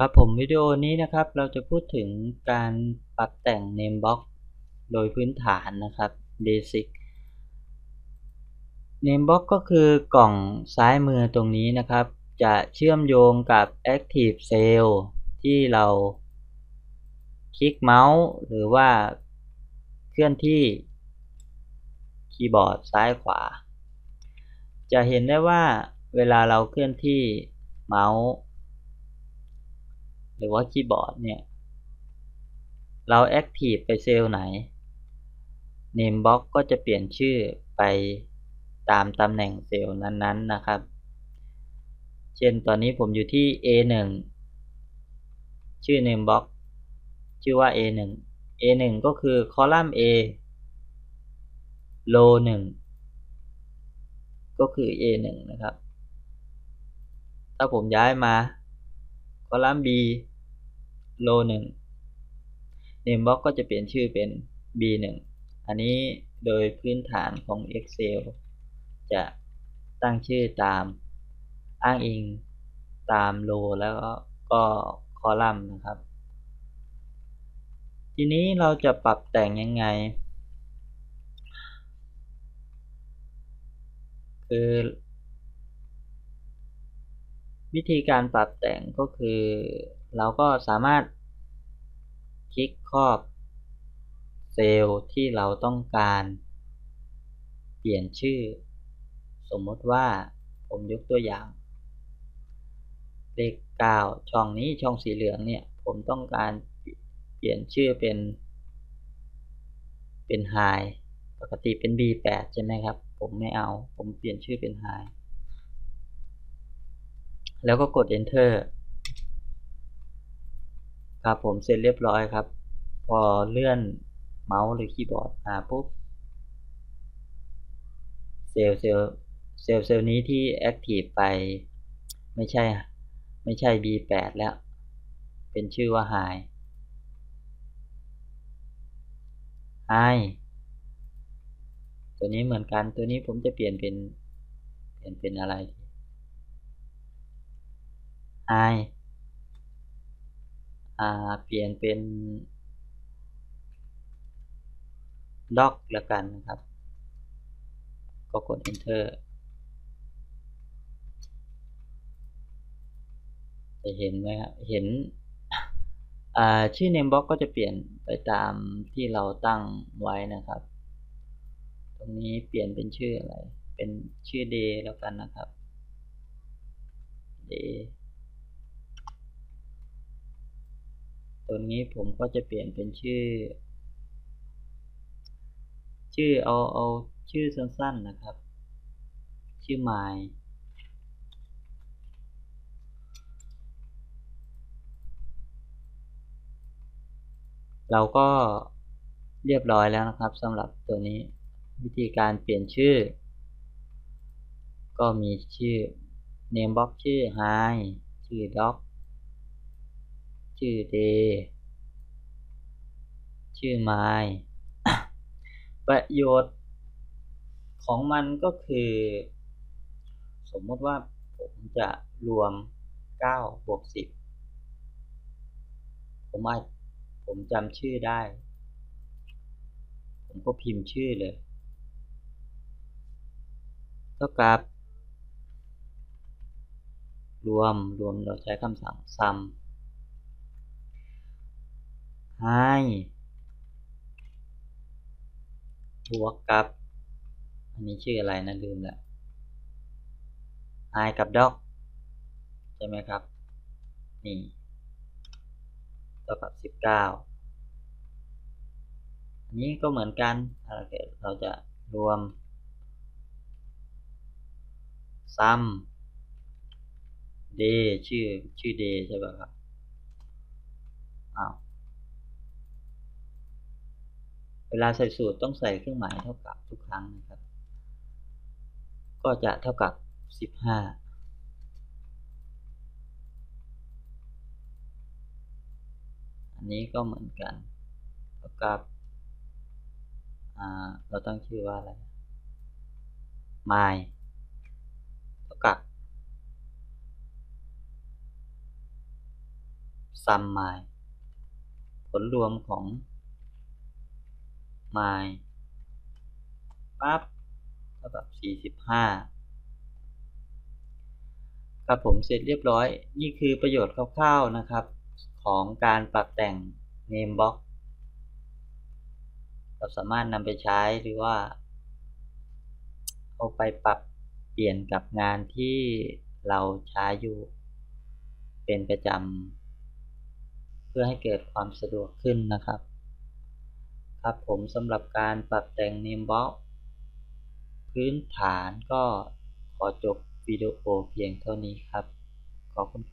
ครับผมวิดีโอนี้นะครับเราจะพูดถึงการปรับแต่ง name box โดยพื้นฐานนะครับ basic name box ก็คือกล่องซ้ายมือตรงนี้นะครับ จะเชื่อมโยงกับ active cell ที่เราคลิกเมาส์หรือว่าเคลื่อนที่คีย์บอร์ดซ้ายขวา จะเห็นได้ว่าเวลาเราเคลื่อนที่เมาส์ หรือว่าคีย์บอร์ดเนี่ย เราแอคทีฟไปเซลล์ไหน Name Box ก็จะเปลี่ยนชื่อไปตามตำแหน่งเซลล์นั้นๆนะครับ เช่นตอนนี้ผมอยู่ที่ A1 ชื่อ Name Box ชื่อว่า A1 A1 ก็คือคอลัมน์ A row 1ก็คือ A1 นะครับ ถ้าผมย้ายมาคอลัมน์ B โลหนึ่ง name box ก็จะเปลี่ยนชื่อเป็น b1 อันนี้โดยพื้นฐานของ excel จะตั้งชื่อตามอ้างอิงตามโลแล้วก็คอลัมน์นะครับ ทีนี้เราจะปรับแต่งยังไง คือ วิธีการปรับแต่งก็คือ เราก็สามารถคลิกครอบเซลล์ที่เราต้องการ เปลี่ยนชื่อ สมมติว่าผมยกตัวอย่าง เลข9ช่องนี้ช่องสีเหลืองเนี่ย ผมต้องการเปลี่ยนชื่อเป็น เป็น high ปกติเป็น B8 ใช่ไหมครับ ผมไม่เอา ผมเปลี่ยนชื่อเป็น high แล้วก็กด enter ครับผมเสร็จเรียบร้อยครับ พอเลื่อนเมาส์หรือคีย์บอร์ดมาปุ๊บเซลล์เซลล์เซลล์เซลล์นี้ที่ active ไปไม่ใช่ไม่ใช่ B8 แล้ว เป็นชื่อว่า high high ตัวนี้เหมือนกันตัวนี้ผมจะเปลี่ยนเป็น เปลี่ยนเป็นอะไร i อ่าเปลี่ยนเป็นล็อกแล้วกันนะครับ ก็กด enter จะเห็นไหมครับ เห็นชื่อ name box ก็จะเปลี่ยนไปตามที่เราตั้งไว้นะครับ ตรงนี้เปลี่ยนเป็นชื่ออะไร เป็นชื่อ day แล้วกันนะครับ day ตัวนี้ผมก็จะเปลี่ยนเป็นชื่อ ชื่อเอาเอาชื่อสั้นๆนะครับ ชื่อ my เราก็เรียบร้อยแล้วนะครับสำหรับตัวนี้วิธีการเปลี่ยนชื่อ ก็มีชื่อ name box ชื่อ hi ชื่อ doc ชื่อ day ชื่อ my ประโยชน์ของมันก็คือ สมมติว่าผมจะรวม9บวก10 ผมอาจผมจำชื่อได้ ผมก็พิมพ์ชื่อเลยเท่ากับ รวมรวมเราใช้คำสั่ง sum ให้ บวกกับ อันนี้ชื่ออะไรนะลืมล้ว i กับ doc ใช่ไหมครับ นี่เท่ากับสิบเก้าอันนี้ก็เหมือนกันเราจะรวม sum day ชื่อชื่อ day ใช่ป่ะครับอ้าว เวลาใส่สูตรต้องใส่เครื่องหมายเท่ากับทุกครั้งนะครับ ก็จะเท่ากับ 15อันนี้ก็เหมือนกันเท่ากับเราต้องชื่อว่าอะไร my เท่ากับ sum my ผลรวมของ my ปั๊บเท่ากับ 45 ครับผมเสร็จเรียบร้อย นี่คือประโยชน์คร่าวๆนะครับ ของการปรับแต่ง name box เราสามารถนำไปใช้หรือว่า เอาไปปรับเปลี่ยนกับงานที่เราใช้อยู่เป็นประจำเพื่อให้เกิดความสะดวกขึ้นนะครับ ครับผมสำหรับการปรับแต่งเนมบ็อกพื้นฐานก็ขอจบวิดีโอเพียงเท่านี้ครับ ขอบคุณ